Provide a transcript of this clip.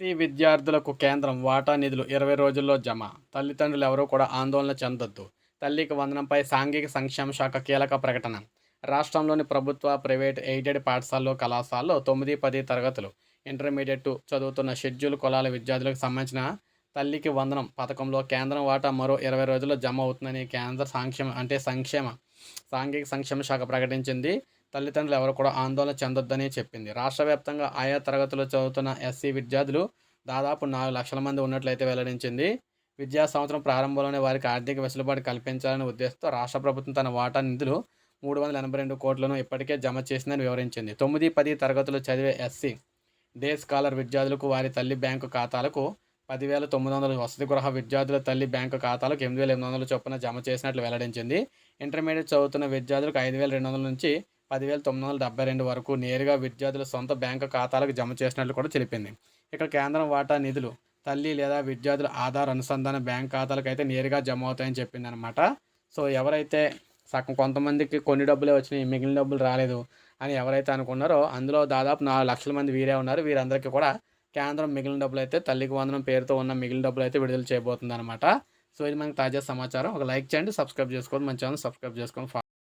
SC విద్యార్థులకు కేంద్రం వాటా నిధులు ఇరవై రోజుల్లో జమ. తల్లిదండ్రులు ఎవరూ కూడా ఆందోళన చెందొద్దు. తల్లికి వందనంపై సాంఘిక సంక్షేమ శాఖ కీలక ప్రకటన. రాష్ట్రంలోని ప్రభుత్వ ప్రైవేట్ ఎయిడెడ్ పాఠశాలలో కళాశాలలో తొమ్మిది పది తరగతులు. ఇంటర్మీడియట్ చదువుతున్న షెడ్యూల్ కులాల విద్యార్థులకు సంబంధించిన తల్లికి వందనం పథకంలో కేంద్రం వాటా మరో ఇరవై రోజుల్లో జమ అవుతుందని కేంద్ర సంక్షేమ అంటే సంక్షేమ సాంఘిక సంక్షేమ శాఖ ప్రకటించింది. తల్లిదండ్రులు ఎవరు కూడా ఆందోళన చెందొద్దని చెప్పింది. రాష్ట్ర వ్యాప్తంగా ఆయా తరగతులు చదువుతున్న ఎస్సీ విద్యార్థులు దాదాపు నాలుగు లక్షల మంది ఉన్నట్లయితే వెల్లడించింది. విద్యా సంవత్సరం ప్రారంభంలోనే వారికి ఆర్థిక వెసులుబాటు కల్పించాలనే ఉద్దేశంతో రాష్ట్ర ప్రభుత్వం తన వాటా నిధులు మూడు వందల ఎనభై రెండు కోట్లను ఇప్పటికే జమ చేసిందని వివరించింది. తొమ్మిది పది తరగతులు చదివే ఎస్సీ డే స్కాలర్ విద్యార్థులకు వారి తల్లి బ్యాంకు ఖాతాలకు పదివేల తొమ్మిది వందల వసతి గృహ విద్యార్థుల తల్లి బ్యాంకు ఖాతాలకు ఎనిమిది వేల ఎనిమిది వందల చొప్పున జమ చేసినట్లు వెల్లడించింది. ఇంటర్మీడియట్ చదువుతున్న విద్యార్థులకు ఐదు వేల రెండు వందల నుంచి పదివేల తొమ్మిది వందల డెబ్బై రెండు వరకు నేరుగా విద్యార్థుల సొంత బ్యాంకు ఖాతాలకు జమ చేసినట్లు కూడా తెలిపింది. ఇక్కడ కేంద్రం వాటా నిధులు తల్లి లేదా విద్యార్థుల ఆధార్ అనుసంధాన బ్యాంక్ ఖాతాలకు అయితే నేరుగా జమ అవుతాయని చెప్పింది అనమాట సో ఎవరైతే సగం కొంతమందికి కొన్ని డబ్బులే వచ్చినాయి మిగిలిన డబ్బులు రాలేదు అని ఎవరైతే అనుకున్నారో అందులో దాదాపు నాలుగు లక్షల మంది వీరే ఉన్నారు. వీరందరికీ కూడా కేంద్రం మిగిలిన డబ్బులు అయితే తల్లికి వందనం పేరుతో ఉన్న మిగిలిన డబ్బులు అయితే విడుదల చేయబోతుంది అనమాట సో ఇది మనకి తాజా సమాచారం. ఒక లైక్ చేయండి సబ్స్క్రైబ్ చేసుకోండి మన ఛానల్ సబ్స్క్రైబ్ చేసుకోండి